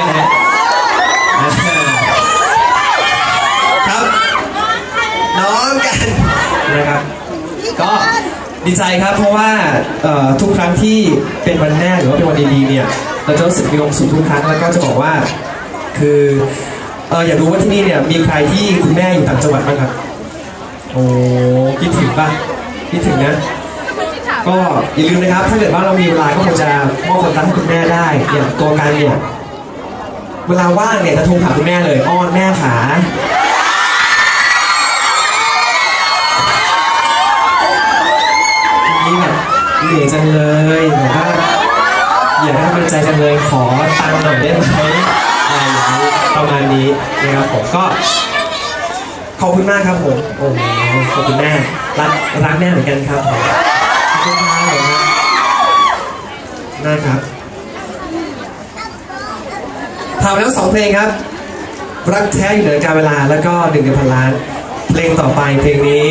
ด้วยนะฮะอ่าครับ น้องกันนะครับก็ดีใจครับเพราะว่าเอ่อทุกครั้งที่เป็นวันแม่หรือว่าเป็นวันดีๆเนี่ยเราจะรู้สึกมีความสุขทุกครั้งแล้วก็จะบอกว่า คือเอออยากรู้ว่าที่นี่เนี่ยมีใครที่คุณแม่อยู่ต่างจังหวัดบ้างครับ โอ้คิดถึงป่ะคิดถึงนะ ก็อย่าลืมนะครับ ถ้าเกิดว่าเรามีเวลาก็คงจะมอบความรักให้คุณแม่ได้อย่างตัวกันเนี่ย เวลาว่างเนี่ยจะโทรหาคุณแม่เลยอ้อนแม่ขานี่แบบเหนื่อยจังเลยแบบว่าอยากได้กำลังใจจังเลยขอตังค์หน่อยได้ไหมอะไรอย่างนี้ประมาณนี้นะครับผมก็ขอบคุณมากครับผมโอ้โหขอบคุณแม่รักรักแม่เหมือนกันครับผมขอบคุณครับผมครับ ผ่านไปแล้วสองเพลงครับ รักแท้อยู่เหนือการเวลาแล้วก็หนึ่งเดือนพันล้าน เพลงต่อไปเพลงนี้